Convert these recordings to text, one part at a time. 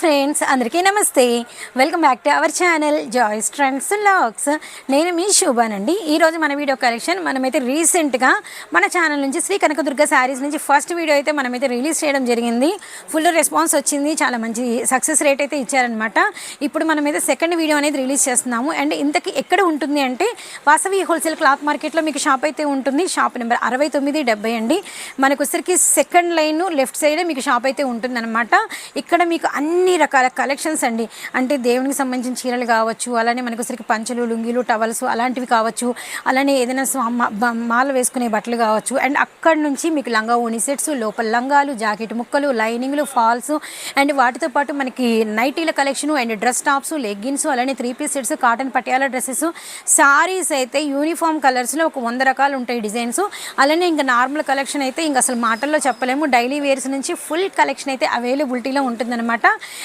Friends అందరికీ నమస్తే. Welcome back to our channel joys trends lux. నేను మీ శోభానండి. ఈరోజు మన వీడియో కలెక్షన్ మనమైతే రీసెంట్గా మన ఛానల్ నుంచి శ్రీ కనకదుర్గ శారీస్ నుంచి ఫస్ట్ వీడియో అయితే మనమైతే రిలీజ్ చేయడం జరిగింది. ఫుల్ రెస్పాన్స్ వచ్చింది. చాలా మంచి సక్సెస్ రేట్ అయితే ఇచ్చారనమాట ఇప్పుడు మనమైతే సెకండ్ వీడియో అనేది రిలీజ్ చేస్తున్నాము. అండ్ ఇంతకి ఎక్కడ ఉంటుంది అంటే వాసవి హోల్సేల్ క్లాత్ మార్కెట్లో మీకు షాప్ అయితే ఉంటుంది. షాప్ నెంబర్ అరవై తొమ్మిది డెబ్బై అండి. మనకు సెకండ్ లైన్ లెఫ్ట్ సైడ్ మీకు షాప్ అయితే ఉంటుందన్నమాట. ఇక్కడ మీకు అన్ని అన్ని రకాల కలెక్షన్స్ అండి. అంటే దేవునికి సంబంధించిన చీరలు కావచ్చు అలానే మనకు సరికి పంచలు లుంగీలు టవల్స్ అలాంటివి కావచ్చు అలానే ఏదైనా స్వా- మాల వేసుకునే బట్టలు కావచ్చు. అండ్ అక్కడ నుంచి మీకు లంగా ఓని సెట్స్ లోపల లంగాలు జాకెట్ ముక్కలు లైనింగ్లు ఫాల్స్ అండ్ వాటితో పాటు మనకి నైటీల collection and dress tops leggings అలానే three piece sets cotton Patiala dresses sarees అయితే యూనిఫామ్ కలర్స్లో ఒక వంద రకాలు ఉంటాయి డిజైన్స్. అలానే ఇంకా నార్మల్ కలెక్షన్ అయితే ఇంకా అసలు మాటల్లో చెప్పలేము. డైలీ వేర్స్ నుంచి ఫుల్ కలెక్షన్ అయితే అవైలబిలిటీలో ఉంటుందన్నమాట.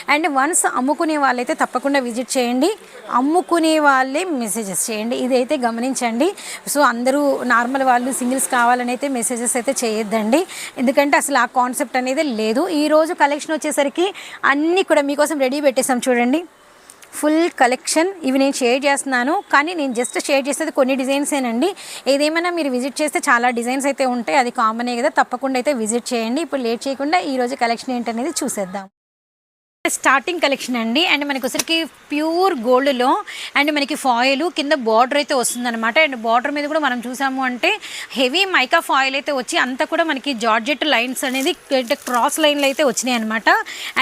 అండ్ వన్స్ అమ్ముకునే వాళ్ళైతే తప్పకుండా విజిట్ చేయండి. అమ్ముకునే వాళ్ళే మెసేజెస్ చేయండి. ఇదైతే గమనించండి. సో అందరూ నార్మల్ వాళ్ళు సింగిల్స్ కావాలని అయితే మెసేజెస్ అయితే చేయొద్దండి. ఎందుకంటే అసలు ఆ కాన్సెప్ట్ అనేది లేదు. ఈరోజు కలెక్షన్ వచ్చేసరికి అన్నీ కూడా మీకోసం రెడీ పెట్టేసాం చూడండి. ఫుల్ కలెక్షన్ ఇవి నేను షేర్ చేస్తున్నాను. కానీ నేను జస్ట్ షేర్ చేసేది కొన్ని డిజైన్సేనండి ఏదేమైనా మీరు విజిట్ చేస్తే చాలా డిజైన్స్ అయితే ఉంటాయి. అది కామనే కదా. తప్పకుండా అయితే విజిట్ చేయండి. ఇప్పుడు లేట్ చేయకుండా ఈరోజు కలెక్షన్ ఏంటనేది చూసేద్దాం. స్టార్టింగ్ కలెక్షన్ అండి. అండ్ మనకి వచ్చరికి ప్యూర్ గోల్డ్లో అండ్ మనకి ఫాయిల్ కింద బార్డర్ అయితే వస్తుందన్నమాట. అండ్ బార్డర్ మీద కూడా మనం చూసాము అంటే హెవీ మైకా ఫాయిల్ అయితే వచ్చి అంతా కూడా మనకి జార్జెట్ లైన్స్ అనేది క్రాస్ లైన్లు అయితే వచ్చినాయి అనమాట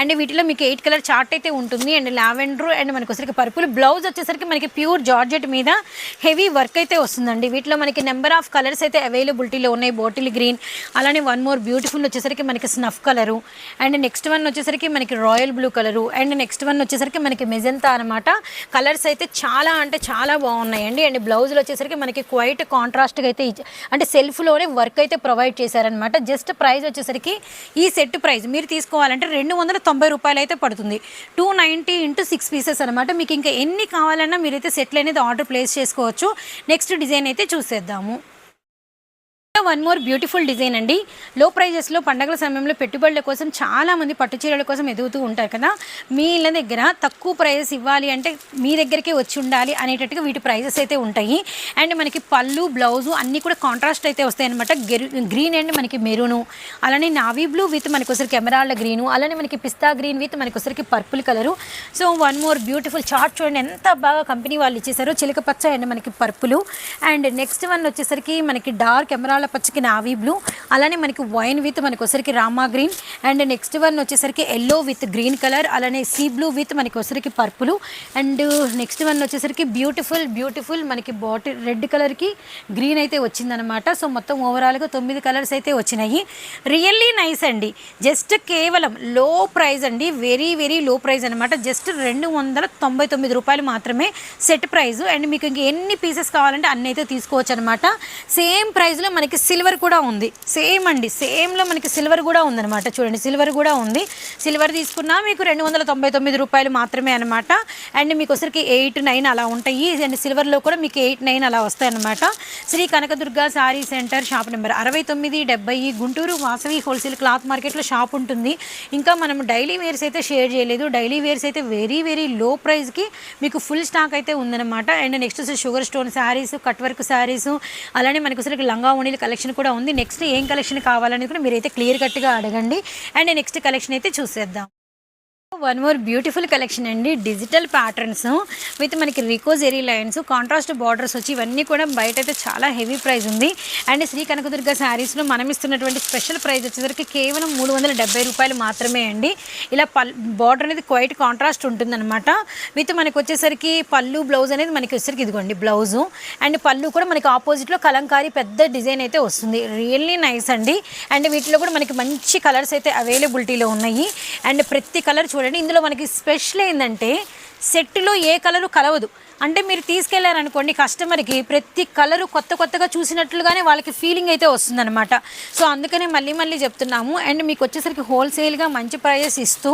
అండ్ వీటిలో మీకు ఎయిట్ కలర్ చార్ట్ అయితే ఉంటుంది. అండ్ లావెండర్ అండ్ మనకి వచ్చరికి పర్పుల్ బ్లౌజ్ వచ్చేసరికి మనకి ప్యూర్ జార్జెట్ మీద హెవీ వర్క్ అయితే వస్తుందండి. వీటిలో మనకి నెంబర్ ఆఫ్ కలర్స్ అయితే అవైలబిలిటీలో ఉన్నాయి. బాటిల్ గ్రీన్ అలానే వన్ మోర్ బ్యూటిఫుల్ వచ్చేసరికి మనకి snuff colour and next one వచ్చేసరికి మనకి royal blue colour. And next one వచ్చేసరికి మనకి మెజంతా అనమాట కలర్స్ అయితే చాలా అంటే చాలా బాగున్నాయండి. అండ్ బ్లౌజులు వచ్చేసరికి మనకి క్వైట్ కాంట్రాస్ట్గా అయితే అంటే సెల్ఫ్లోనే వర్క్ అయితే ప్రొవైడ్ చేశారనమాట జస్ట్ ప్రైస్ వచ్చేసరికి ఈ సెట్ ప్రైస్ మీరు తీసుకోవాలంటే రెండు వందల తొంభై రూపాయలు అయితే పడుతుంది. Two ninety into six pieces అనమాట మీకు ఇంకా ఎన్ని కావాలన్నా మీరైతే సెట్లు అనేది ఆర్డర్ ప్లేస్ చేసుకోవచ్చు. నెక్స్ట్ డిజైన్ అయితే చూసేద్దాము. వన్ మోర్ బ్యూటిఫుల్ డిజైన్ అండి. లో ప్రైజెస్లో పండగల సమయంలో పెట్టుబడుల కోసం చాలామంది పట్టు చీరల కోసం ఎదుగుతూ ఉంటారు కదా. మీ ఇళ్ళ దగ్గర తక్కువ ప్రైజెస్ ఇవ్వాలి అంటే మీ దగ్గరికే వచ్చి ఉండాలి అనేటట్టుగా వీటి ప్రైజెస్ అయితే ఉంటాయి. అండ్ మనకి పళ్ళు బ్లౌజు అన్నీ కూడా కాంట్రాస్ట్ అయితే వస్తాయి అనమాట గ్రీన్ అండ్ మనకి మెరూను అలానే నావీ బ్లూ విత్ మనకి ఒకసారి కెమెరాల గ్రీను అలానే మనకి పిస్తా గ్రీన్ విత్ మనకి ఒకసారికి purple colour so one more beautiful chart చూడండి. ఎంత బాగా కంపెనీ వాళ్ళు ఇచ్చేసారో చిలక పచ్చ అండ్ మనకి పర్పులు అండ్ నెక్స్ట్ వన్ వచ్చేసరికి మనకి డార్క్ కెమెరాల పచ్చకి నావీ బ్లూ. అలానే మనకి వైన్ విత్ మనకి వచ్చరికి Rama green. And next one వచ్చేసరికి ఎల్లో విత్ గ్రీన్ కలర్. అలానే సీ బ్లూ విత్ మనకి వచ్చరికి పర్పుల్. అండ్ నెక్స్ట్ వన్ వచ్చేసరికి బ్యూటిఫుల్ బ్యూటిఫుల్ మనకి బాటిల్ రెడ్ కలర్కి గ్రీన్ అయితే వచ్చిందనమాట. సో మొత్తం ఓవరాల్గా తొమ్మిది కలర్స్ అయితే వచ్చినాయి. రియల్లీ నైస్ అండి. జస్ట్ కేవలం లో ప్రైస్ అండి. వెరీ వెరీ లో ప్రైస్ అనమాట. జస్ట్ రెండు వందల తొంభై తొమ్మిది రూపాయలు మాత్రమే సెట్ ప్రైస్. అండ్ మీకు ఇంక ఎన్ని పీసెస్ కావాలంటే అన్ని అయితే తీసుకోవచ్చు అనమాట సేమ్ ప్రైస్లో మనకి సిల్వర్ కూడా ఉంది. సేమ్ అండి. సేమ్లో మనకి సిల్వర్ కూడా ఉందన్నమాట. చూడండి సిల్వర్ కూడా ఉంది. సిల్వర్ తీసుకున్నా మీకు రెండు వందల తొంభై తొమ్మిది రూపాయలు మాత్రమే అనమాట అండ్ మీకు ఒకసారికి ఎయిట్ నైన్ అలా ఉంటాయి. అండ్ సిల్వర్లో కూడా మీకు ఎయిట్ నైన్ అలా వస్తాయన్నమాట Shri Kanakadurga saree centre shop number అరవై తొమ్మిది డెబ్బై గుంటూరు వాసవి హోల్సేల్ క్లాత్ మార్కెట్లో షాప్ ఉంటుంది. ఇంకా మనం డైలీ వేర్స్ అయితే షేర్ చేయలేదు. డైలీ వేర్స్ అయితే వెరీ వెరీ లో ప్రైస్కి మీకు ఫుల్ స్టాక్ అయితే ఉందన్నమాట. And next sugar stone sarees cut work sarees అలానే మనకు ఒకసారికి లంగా ఓణీల కలెక్షన్ కలెక్షన్ కూడా ఉంది. నెక్స్ట్ ఏం కలెక్షన్ కావాలని కూడా మీరైతే క్లియర్ కట్గా అడగండి. అండ్ నెక్స్ట్ కలెక్షన్ అయితే చూసేద్దాం. వన్ మోర్ బ్యూటిఫుల్ కలెక్షన్ అండి. డిజిటల్ ప్యాటర్న్స్ విత్ మనకి రికో జెరీ లైన్స్ కాంట్రాస్ట్ బార్డర్స్ వచ్చి ఇవన్నీ కూడా బయట అయితే చాలా హెవీ ప్రైస్ ఉంది. అండ్ శ్రీ కనకదుర్గ శారీస్లో మనం ఇస్తున్నటువంటి స్పెషల్ ప్రైస్ వచ్చేసరికి కేవలం మూడు వందల డెబ్బై రూపాయలు మాత్రమే అండి. ఇలా పల్ బార్డర్ అనేది క్వైట్ కాంట్రాస్ట్ ఉంటుందన్నమాట. విత్ మనకి వచ్చేసరికి పళ్ళు బ్లౌజ్ అనేది మనకి వచ్చేసరికి ఇదిగోండి బ్లౌజు అండ్ పళ్ళు కూడా మనకి ఆపోజిట్లో కలంకారీ పెద్ద డిజైన్ అయితే వస్తుంది. రియల్లీ నైస్ అండి. అండ్ వీటిలో కూడా మనకి మంచి కలర్స్ అయితే అవైలబిలిటీలో ఉన్నాయి. అండ్ ప్రతి కలర్ చూడండి ఇందులో మనకి స్పెషల్ ఏంటంటే సెట్లో ఏ కలరు కలవదు. అంటే మీరు తీసుకెళ్ళారనుకోండి కస్టమర్కి ప్రతి కలరు కొత్త కొత్తగా చూసినట్లుగానే వాళ్ళకి ఫీలింగ్ అయితే వస్తుందన్నమాట. సో అందుకనే మళ్ళీ మళ్ళీ చెప్తున్నాము. అండ్ మీకు వచ్చేసరికి హోల్సేల్గా మంచి ప్రైజెస్ ఇస్తూ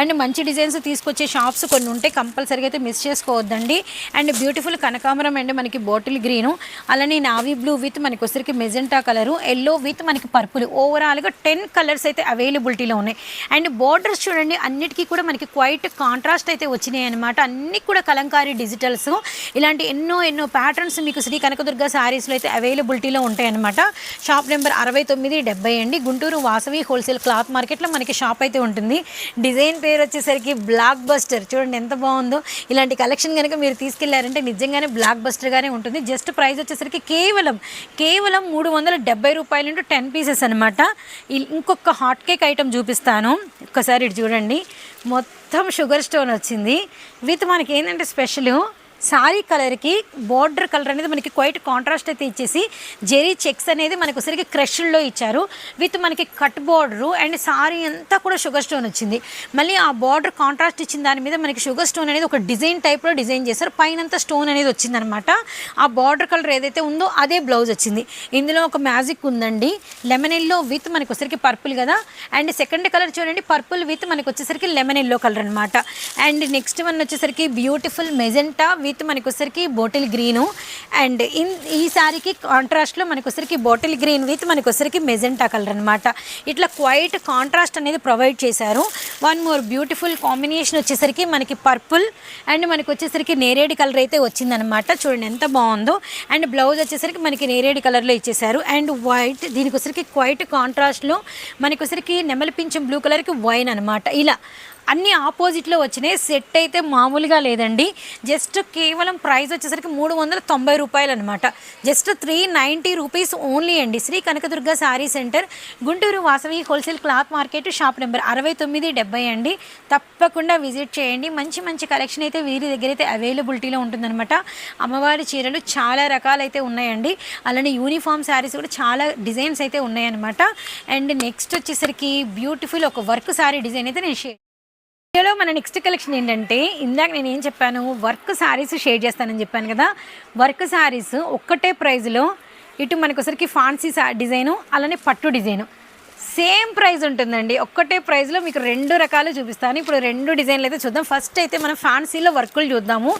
అండ్ మంచి డిజైన్స్ తీసుకొచ్చే షాప్స్ కొన్ని ఉంటే కంపల్సరీగా అయితే మిస్ చేసుకోవద్దండి. అండ్ బ్యూటిఫుల్ కనకాంబరం అండ్ మనకి బాటిల్ గ్రీను అలానే నావీ బ్లూ విత్ మనకి వచ్చరికి మెజెంటా కలరు ఎల్లో విత్ మనకి పర్పుల్ ఓవరాల్గా టెన్ కలర్స్ అయితే అవైలబిలిటీలో ఉన్నాయి. అండ్ బోర్డర్స్ చూడండి అన్నిటికీ కూడా మనకి క్వైట్ కాంట్రాస్ట్ అయితే వచ్చినాయి అనమాట అన్ని కూడా కలంకారీ డిజిటల్స్ ఇలాంటి ఎన్నో ఎన్నో ప్యాటర్న్స్ మీకు శ్రీ కనకదుర్గ శారీస్లో అయితే అవైలబిలిటీలో ఉంటాయన్నమాట. షాప్ నెంబర్ అరవై తొమ్మిది డెబ్బై అండి. గుంటూరు వాసవి హోల్సేల్ క్లాత్ మార్కెట్లో మనకి షాప్ అయితే ఉంటుంది. డిజైన్ పేరు వచ్చేసరికి బ్లాక్ బస్టర్ చూడండి ఎంత బాగుందో. ఇలాంటి కలెక్షన్ కనుక మీరు తీసుకెళ్ళారంటే నిజంగానే బ్లాక్ బస్టర్గానే ఉంటుంది. జస్ట్ ప్రైస్ వచ్చేసరికి కేవలం కేవలం మూడు వందల డెబ్బై రూపాయలు ఇంటూ టెన్ పీసెస్ అనమాట ఇంకొక హాట్ కేక్ ఐటమ్ చూపిస్తాను. ఒక్కసారి ఇటు చూడండి. మొత్తం షుగర్ స్టోన్ వచ్చింది. విత్ మనకి ఏంటంటే స్పెషల్ సారీ కలర్కి బార్డర్ కలర్ అనేది మనకి క్వైట్ కాంట్రాస్ట్ అయితే ఇచ్చేసి జెరీ చెక్స్ అనేది మనకు ఒకసారికి క్రష్లో ఇచ్చారు. విత్ మనకి కట్ బార్డరు అండ్ సారీ అంతా కూడా షుగర్ స్టోన్ వచ్చింది. మళ్ళీ ఆ బార్డర్ కాంట్రాస్ట్ ఇచ్చిన దాని మీద మనకి షుగర్ స్టోన్ అనేది ఒక డిజైన్ టైప్లో డిజైన్ చేశారు. పైనంతా స్టోన్ అనేది వచ్చిందనమాట ఆ బార్డర్ కలర్ ఏదైతే ఉందో అదే బ్లౌజ్ వచ్చింది. ఇందులో ఒక మ్యాజిక్ ఉందండి. లెమన్ ఎల్లో విత్ మనకి వచ్చేసరికి పర్పుల్ కదా. అండ్ సెకండ్ కలర్ చూడండి పర్పుల్ విత్ మనకి వచ్చేసరికి లెమన్ ఎల్లో కలర్ అనమాట అండ్ నెక్స్ట్ వన్ వచ్చేసరికి బ్యూటిఫుల్ మెజెంటా విత్ విత్ మనకొసరికి బాటిల్ గ్రీను. అండ్ ఇన్ ఈ శారీకి కాంట్రాస్ట్లో మనకొసరికి వచ్చేసరికి బాటిల్ గ్రీన్ విత్ మనకొసరికి మెజెంటా కలర్ అనమాట ఇట్లా క్వైట్ కాంట్రాస్ట్ అనేది ప్రొవైడ్ చేశారు. వన్ మోర్ బ్యూటిఫుల్ కాంబినేషన్ వచ్చేసరికి మనకి పర్పుల్ అండ్ మనకి వచ్చేసరికి నేరేడి కలర్ అయితే వచ్చిందనమాట చూడండి ఎంత బాగుందో. అండ్ బ్లౌజ్ వచ్చేసరికి మనకి నేరేడి కలర్లో ఇచ్చేసారు అండ్ వైట్ దీనికి వచ్చరికి క్వైట్ కాంట్రాస్ట్లో మనకి వచ్చరికి నెమలి పింఛం బ్లూ కలర్కి వైన్ అనమాట ఇలా అన్ని ఆపోజిట్లో వచ్చినాయి. సెట్ అయితే మామూలుగా లేదండి. జస్ట్ కేవలం ప్రైస్ వచ్చేసరికి మూడు వందల తొంభై రూపాయలు అనమాట just three ninety rupees only అండి. Shri Kanakadurga saree centre Guntur Vasavi wholesale cloth market shop number అరవై తొమ్మిది డెబ్బై అండి. తప్పకుండా విజిట్ చేయండి. మంచి మంచి కలెక్షన్ అయితే వీరి దగ్గర అయితే అవైలబిలిటీలో ఉంటుందన్నమాట. అమ్మవారి చీరలు చాలా రకాలైతే ఉన్నాయండి. అలానే యూనిఫామ్ శారీస్ కూడా చాలా డిజైన్స్ అయితే ఉన్నాయన్నమాట. అండ్ నెక్స్ట్ వచ్చేసరికి బ్యూటిఫుల్ ఒక వర్క్ శారీ డిజైన్ అయితే నేను షేర్ వీడియోలో మన నెక్స్ట్ కలెక్షన్ ఏంటంటే ఇందాక నేను ఏం చెప్పాను వర్క్ శారీస్ షేర్ చేస్తానని చెప్పాను కదా. వర్క్ శారీస్ ఒక్కటే ప్రైజ్లో ఇటు మనకొసరికి ఫాన్సీ డిజైను అలానే పట్టు డిజైను సేమ్ ప్రైస్ ఉంటుందండి. ఒక్కటే ప్రైస్లో మీకు రెండు రకాలు చూపిస్తాను. ఇప్పుడు రెండు డిజైన్లు అయితే చూద్దాం. ఫస్ట్ అయితే మనం ఫ్యాన్సీలో వర్కులు చూద్దాము.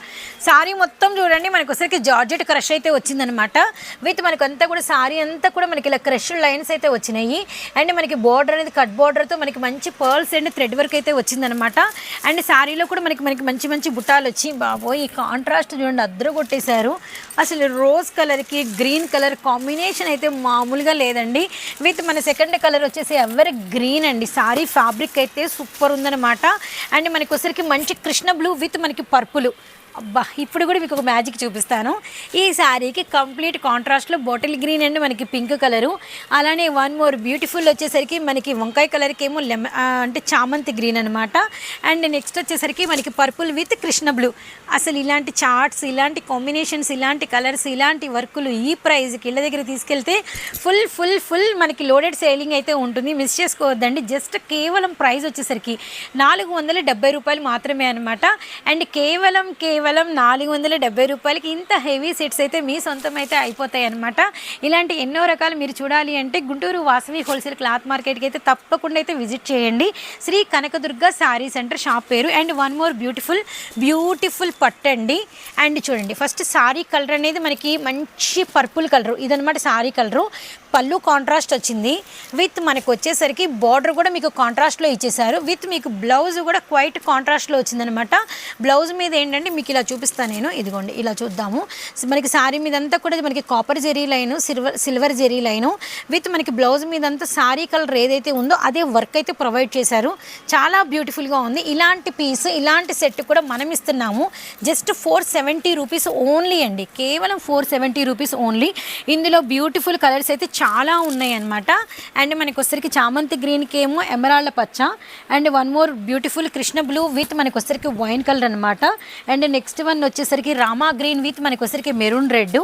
సారీ మొత్తం చూడండి. మనకు ఒకసారికి జార్జెట్ క్రష్ అయితే వచ్చిందనమాట. విత్ మనకు అంతా కూడా సారీ అంతా కూడా మనకి ఇలా క్రష్ లైన్స్ అయితే వచ్చినాయి. అండ్ మనకి బార్డర్ అనేది కట్ బార్డర్తో మనకి మంచి పర్ల్స్ అండ్ థ్రెడ్ వర్క్ అయితే వచ్చిందనమాట. అండ్ శారీలో కూడా మనకి మనకి మంచి మంచి బుట్టాలు వచ్చి బాబోయ్ ఈ కాంట్రాస్ట్ చూడండి అద్దరు కొట్టేశారు అసలు రోజ్ కలర్కి గ్రీన్ కలర్ కాంబినేషన్ అయితే మామూలుగా లేదండి. విత్ మన సెకండ్ కలర్ వచ్చేసి ఎవరి గ్రీన్ అండి. సారీ ఫ్యాబ్రిక్ అయితే సూపర్ ఉందన్నమాట. అండ్ మనకి వచ్చరికి మంచి కృష్ణ బ్లూ విత్ మనకి పర్పుల్ అబ్బా ఇప్పుడు కూడా మీకు ఒక మ్యాజిక్ చూపిస్తాను. ఈ శారీకి కంప్లీట్ కాంట్రాస్ట్లో బాటిల్ గ్రీన్ అండ్ మనకి పింక్ కలరు. అలానే వన్ మోర్ బ్యూటిఫుల్ వచ్చేసరికి మనకి వంకాయ కలర్కి ఏమో లెమ అంటే చామంతి గ్రీన్ అనమాట అండ్ నెక్స్ట్ వచ్చేసరికి మనకి పర్పుల్ విత్ కృష్ణ బ్లూ. అసలు ఇలాంటి చార్ట్స్ ఇలాంటి కాంబినేషన్స్ ఇలాంటి కలర్స్ ఇలాంటి వర్కులు ఈ ప్రైజ్కి ఇళ్ళ దగ్గర తీసుకెళ్తే ఫుల్ ఫుల్ ఫుల్ మనకి లోడెడ్ సేలింగ్ అయితే ఉంటుంది. మిస్ చేసుకోవద్దండి. జస్ట్ కేవలం ప్రైస్ వచ్చేసరికి నాలుగు వందల డెబ్బై రూపాయలు మాత్రమే అనమాట అండ్ కేవలం కేవలం నాలుగు వందల డెబ్బై రూపాయలకి ఇంత హెవీ సెట్స్ అయితే మీ సొంతం అయితే అయిపోతాయి అనమాట ఇలాంటి ఎన్నో రకాలు మీరు చూడాలి అంటే గుంటూరు వాసవి హోల్సేల్ క్లాత్ మార్కెట్కి అయితే తప్పకుండా అయితే విజిట్ చేయండి. శ్రీ కనకదుర్గ శారీ సెంటర్ షాప్ పేరు and one more beautiful beautiful పట్టండి అండ్. చూడండి ఫస్ట్ శారీ కలర్ అనేది మనకి మంచి పర్పుల్ కలరు ఇదనమాట శారీ కలరు. పళ్ళు కాంట్రాస్ట్ వచ్చింది. విత్ మనకు వచ్చేసరికి బార్డర్ కూడా మీకు కాంట్రాస్ట్లో ఇచ్చేసారు విత్ మీకు బ్లౌజ్ కూడా క్వైట్ కాంట్రాస్ట్లో వచ్చిందనమాట బ్లౌజ్ మీద ఏంటంటే మీకు ఇలా చూపిస్తాను నేను. ఇదిగోండి ఇలా చూద్దాము. మనకి శారీ మీదంతా కూడా మనకి copper zari line silver silver zari line with మనకి బ్లౌజ్ మీదంతా శారీ కలర్ ఏదైతే ఉందో అదే వర్క్ అయితే ప్రొవైడ్ చేశారు. చాలా బ్యూటిఫుల్గా ఉంది. ఇలాంటి పీస్ ఇలాంటి సెట్ కూడా మనం ఇస్తున్నాము. Just four seventy rupees only అండి. కేవలం ఫోర్ సెవెంటీ రూపీస్ ఓన్లీ ఇందులో బ్యూటిఫుల్ కలర్స్ అయితే చాలా ఉన్నాయి అనమాట అండ్ మనకి వచ్చరికి చామంతి గ్రీన్కి ఏమో ఎమరాళ్ళ పచ్చ. And one more beautiful Krishna blue with మనకి వచ్చరికి వైన్ కలర్ అనమాట అండ్ నెక్స్ట్ వన్ వచ్చేసరికి రామా గ్రీన్ విత్ మనకి వచ్చరికి maroon red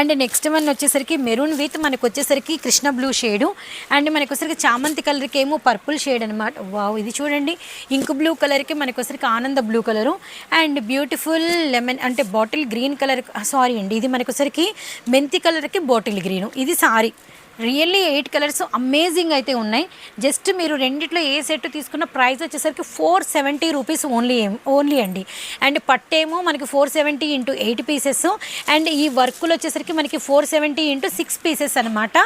and next one వచ్చేసరికి మెరూన్ విత్ మనకి వచ్చేసరికి కృష్ణ బ్లూ షేడు అండ్ మనకి వచ్చరికి చామంతి కలర్కి ఏమో పర్పుల్ షేడ్ అనమాట వావ్ ఇది చూడండి. ఇంక్ బ్లూ కలర్కి మనకి వచ్చరికి Ananda blue colour and beautiful lemon అంటే బాటిల్ గ్రీన్ కలర్ సారీ అండి ఇది మనకి వచ్చరికి మెంతి కలర్కి బాటిల్ గ్రీను ఇది saree. Really eight colours amazing అయితే ఉన్నాయి. జస్ట్ మీరు రెండిట్లో ఏ సెట్ తీసుకున్న ప్రైస్ వచ్చేసరికి four seventy rupees only only అండి. అండ్ పట్టేమో మనకి four seventy into eight pieces and ఈ వర్కులు వచ్చేసరికి మనకి four seventy into six pieces అనమాట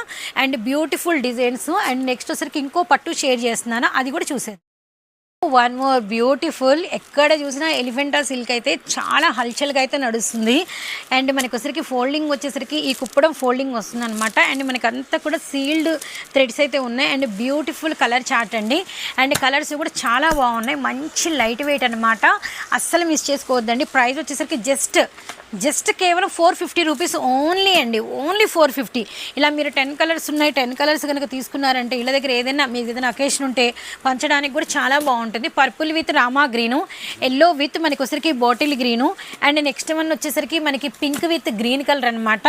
and beautiful designs and next వచ్చేసరికి ఇంకో పట్టు షేర్ చేస్తున్నాను. అది కూడా చూసేది వన్ మోర్ బ్యూటిఫుల్ ఎక్కడ చూసినా ఎలిఫెంటా సిల్క్ అయితే చాలా హల్చల్గా అయితే నడుస్తుంది. అండ్ మనకి వచ్చరికి ఫోల్డింగ్ వచ్చేసరికి ఈ కుప్పడం ఫోల్డింగ్ వస్తుంది అనమాట అండ్ మనకి అంతా కూడా సీల్డ్ థ్రెడ్స్ అయితే ఉన్నాయి. అండ్ బ్యూటిఫుల్ కలర్ చార్ట్ అండి. అండ్ కలర్స్ కూడా చాలా బాగున్నాయి. మంచి లైట్ వెయిట్ అనమాట అస్సలు మిస్ చేసుకోవద్దండి. ప్రైస్ వచ్చేసరికి జస్ట్ జస్ట్ కేవలం ఫోర్ ఫిఫ్టీ రూపీస్ ఓన్లీ అండి. ఓన్లీ ఫోర్ ఫిఫ్టీ ఇలా మీరు టెన్ కలర్స్ ఉన్నాయి. టెన్ కలర్స్ కనుక తీసుకున్నారంటే ఇళ్ళ దగ్గర ఏదైనా మీకు ఏదైనా అకేషన్ ఉంటే పంచడానికి కూడా చాలా బాగుంటుంది. Purple with Rama green yellow with మనకి వచ్చరికి bottle green and next one వచ్చేసరికి మనకి పింక్ విత్ గ్రీన్ కలర్ అనమాట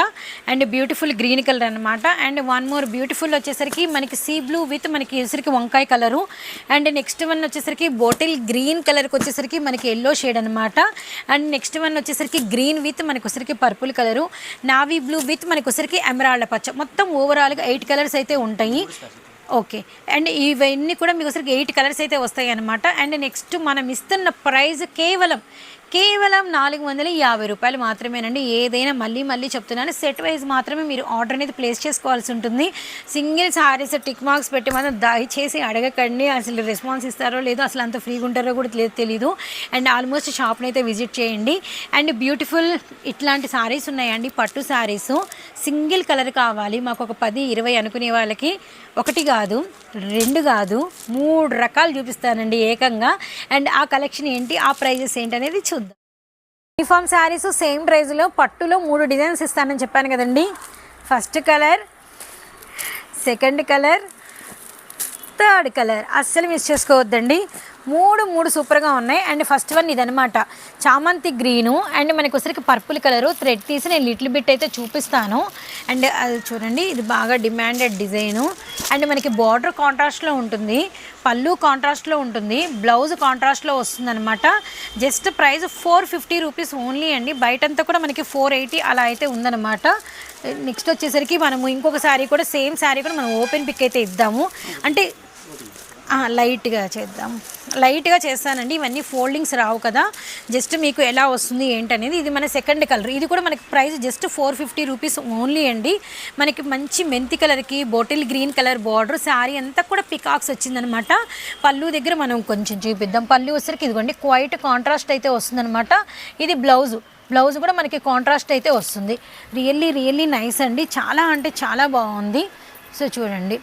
అండ్ బ్యూటిఫుల్ గ్రీన్ కలర్ అనమాట అండ్ వన్ మోర్ బ్యూటిఫుల్ వచ్చేసరికి మనకి సీ బ్లూ విత్ మనకి వచ్చరికి వంకాయ కలరు అండ్ నెక్స్ట్ వన్ వచ్చేసరికి బాటిల్ గ్రీన్ కలర్కి వచ్చేసరికి మనకి ఎల్లో షేడ్ అనమాట అండ్ నెక్స్ట్ వన్ వచ్చేసరికి గ్రీన్ విత్ మనకి వచ్చరికి purple colour navy blue with మనకి వచ్చరికి ఎమరాల్డ్ పచ్చ. మొత్తం ఓవరాల్గా ఎయిట్ కలర్స్ అయితే ఉంటాయి. ఓకే. అండ్ ఇవన్నీ కూడా మీకు వచ్చరికి ఎయిట్ కలర్స్ అయితే వస్తాయి అనమాట అండ్ నెక్స్ట్ మనం ఇస్తున్న ప్రైజ్ కేవలం కేవలం నాలుగు వందల యాభై రూపాయలు మాత్రమేనండి. ఏదైనా మళ్ళీ మళ్ళీ చెప్తున్నాను. సెట్ వైజ్ మాత్రమే మీరు ఆర్డర్ అనేది ప్లేస్ చేసుకోవాల్సి ఉంటుంది. సింగిల్ సారీస్ టిక్ మార్క్స్ పెట్టి మాత్రం దయచేసి అడగకండి. అసలు రెస్పాన్స్ ఇస్తారో లేదో అసలు అంత ఫ్రీగా ఉంటారో కూడా లేదు తెలీదు. అండ్ ఆల్మోస్ట్ షాప్ని అయితే విజిట్ చేయండి. అండ్ బ్యూటిఫుల్ ఇట్లాంటి సారీస్ ఉన్నాయండి. పట్టు సారీస్. సింగిల్ కలర్ కావాలి. మాకు ఒక పది ఇరవై అనుకునే వాళ్ళకి ఒకటి కాదు రెండు కాదు మూడు రకాలు చూపిస్తానండి ఏకంగా. అండ్ ఆ కలెక్షన్ ఏంటి ఆ ప్రైజెస్ ఏంటి అనేది చూద్దాం. యూనిఫామ్ శారీస్ సేమ్ ప్రైస్లో పట్టులో మూడు డిజైన్స్ ఇస్తానని చెప్పాను కదండి. First colour second colour third colour. అస్సలు మిస్ చేసుకోవద్దండి. మూడు మూడు సూపర్గా ఉన్నాయి. అండ్ ఫస్ట్ వన్ ఇదనమాట చామంతి గ్రీను. అండ్ మనకి వచ్చరికి పర్పుల్ కలరు. థ్రెడ్ తీసి నేను లిటిల్ బిట్ అయితే చూపిస్తాను. అండ్ అది చూడండి ఇది బాగా డిమాండెడ్ డిజైను. అండ్ మనకి బార్డర్ కాంట్రాస్ట్లో ఉంటుంది. పళ్ళు కాంట్రాస్ట్లో ఉంటుంది. బ్లౌజ్ కాంట్రాస్ట్లో వస్తుందన్నమాట. Just price four fifty rupees only అండి. బయటంతా కూడా మనకి ఫోర్ ఎయిటీ అలా అయితే ఉందన్నమాట. నెక్స్ట్ వచ్చేసరికి మనము ఇంకొక శారీ కూడా సేమ్ శారీ కూడా మనం ఓపెన్ పిక్ అయితే ఇద్దాము. అంటే లైట్గా చేద్దాం. లైట్గా చేస్తానండి. ఇవన్నీ ఫోల్డింగ్స్ రావు కదా. జస్ట్ మీకు ఎలా వస్తుంది ఏంటనేది ఇది మన సెకండ్ కలర్. ఇది కూడా మనకి price just four fifty rupees only అండి. మనకి మంచి మెంతి కలర్కి bottle green colour border saree అంతా కూడా పికాక్స్ వచ్చిందనమాట. పళ్ళు దగ్గర మనం కొంచెం చూపిద్దాం. పళ్ళు వచ్చరికి ఇదిగోండి క్వైట్ కాంట్రాస్ట్ అయితే వస్తుందనమాట. ఇది బ్లౌజు. బ్లౌజ్ కూడా మనకి కాంట్రాస్ట్ అయితే వస్తుంది. రియల్లీ రియల్లీ నైస్ అండి. చాలా అంటే చాలా బాగుంది. సో చూడండి.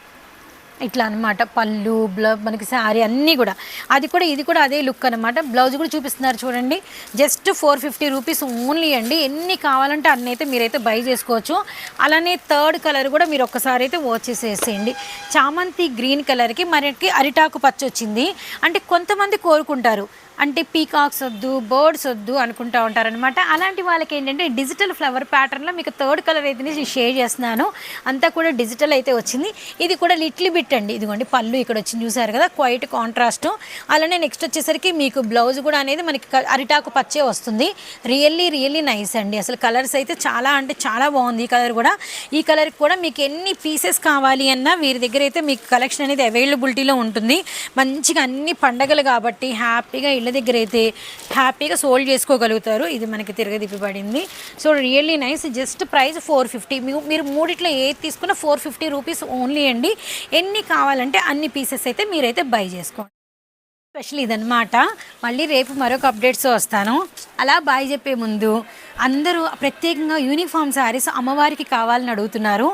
ఇట్లా అనమాట పళ్ళు బ్ల మనకి శారీ అన్నీ కూడా. అది కూడా ఇది కూడా అదే లుక్ అనమాట బ్లౌజ్ కూడా చూపిస్తున్నారు చూడండి. Just four fifty rupees only అండి. ఎన్ని కావాలంటే అన్ని అయితే మీరైతే బై చేసుకోవచ్చు. అలానే థర్డ్ కలర్ కూడా మీరు ఒక్కసారి అయితే వచ్చేసేసేయండి చామంతి గ్రీన్ కలర్కి మనకి అరిటాకు పచ్చ వచ్చింది అంటే కొంతమంది కోరుకుంటారు. అంటే పీకాక్స్ వద్దు బర్డ్స్ వద్దు అనుకుంటా ఉంటారనమాట అలాంటి వాళ్ళకి ఏంటంటే డిజిటల్ ఫ్లవర్ ప్యాటర్న్లో మీకు థర్డ్ కలర్ అయితే నేను షేర్ చేస్తున్నాను. అంతా కూడా డిజిటల్ అయితే వచ్చింది. ఇది కూడా లిట్లీ బిట్ అండి. ఇదిగోండి పళ్ళు ఇక్కడ వచ్చి చూసారు కదా క్వైట్ కాంట్రాస్ట్ అలానే నెక్స్ట్ వచ్చేసరికి మీకు బ్లౌజ్ కూడా అనేది మనకి అరిటాకు పచ్చే వస్తుంది. రియల్లీ రియల్లీ నైస్ అండి. అసలు కలర్స్ అయితే చాలా అంటే చాలా బాగుంది ఈ కలర్ కూడా. ఈ కలర్ కూడా మీకు ఎన్ని పీసెస్ కావాలి అన్నా వీరి దగ్గర అయితే మీకు కలెక్షన్ అనేది అవైలబిలిటీలో ఉంటుంది. మంచిగా అన్ని పండగలు కాబట్టి హ్యాపీగా ఇళ్ళ దగ్గర అయితే హ్యాపీగా సోల్డ్ చేసుకోగలుగుతారు. ఇది మనకి తిరగదిప్పబడింది so really nice. Just price four fifty. మీరు మూడిట్లో ఏది తీసుకున్నా ఫోర్ ఫిఫ్టీ రూపీస్ ఓన్లీ అండి. ఎన్ని కావాలంటే అన్ని పీసెస్ అయితే మీరైతే బై చేసుకోండి. స్పెషల్ ఇదనమాట మళ్ళీ రేపు మరొక అప్డేట్స్ వస్తాను. అలా బాయ్ చెప్పే ముందు అందరూ ప్రత్యేకంగా యూనిఫామ్ శారీస్ అమ్మవారికి కావాలని అడుగుతున్నారు.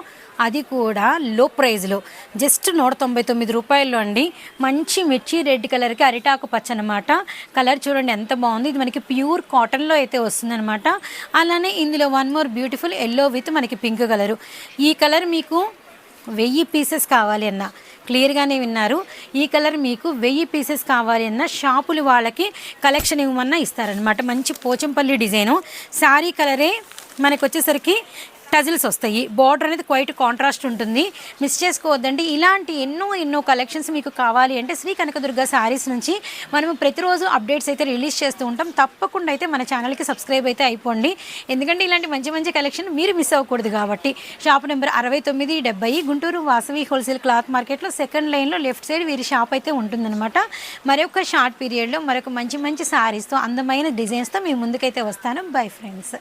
అది కూడా లో. ప్రైజ్లో జస్ట్ నూట తొంభై తొమ్మిది రూపాయల్లో అండి. మంచి మిర్చి రెడ్ కలర్కి అరిటాకు పచ్చ అనమాట కలర్ చూడండి ఎంత బాగుంది. ఇది మనకి ప్యూర్ కాటన్లో అయితే వస్తుందన్నమాట. అలానే ఇందులో one more beautiful yellow with మనకి పింక్ కలరు ఈ కలర్ మీకు వెయ్యి పీసెస్ కావాలి అన్న. క్లియర్గానే విన్నారు. ఈ కలర్ మీకు వెయ్యి పీసెస్ కావాలి అన్న షాపులు వాళ్ళకి కలెక్షన్ ఇవ్వమన్నా ఇస్తారనమాట మంచి పోచంపల్లి డిజైను. శారీ కలరే మనకు వచ్చేసరికి టజిల్స్ వస్తాయి. బార్డర్ అనేది క్వైట్ కాంట్రాస్ట్ ఉంటుంది. మిస్ చేసుకోవద్దండి. ఇలాంటి ఎన్నో ఎన్నో కలెక్షన్స్ మీకు కావాలి అంటే శ్రీ కనకదుర్గ శారీస్ నుంచి మనము ప్రతిరోజు అప్డేట్స్ అయితే రిలీజ్ చేస్తూ ఉంటాం. తప్పకుండా అయితే మన ఛానల్కి సబ్స్క్రైబ్ అయితే అయిపోండి. ఎందుకంటే ఇలాంటి మంచి మంచి కలెక్షన్ మీరు మిస్ అవ్వకూడదు కాబట్టి. షాప్ నెంబర్ అరవై తొమ్మిది డెబ్బై గుంటూరు వాసవి హోల్సేల్ క్లాత్ మార్కెట్లో సెకండ్ లైన్లో లెఫ్ట్ సైడ్ వీరి షాప్ అయితే ఉంటుందన్నమాట. మరొక షార్ట్ పీరియడ్లో మరొక మంచి మంచి శారీస్తో అందమైన డిజైన్స్తో మీ ముందుకైతే వస్తాను. Bye friends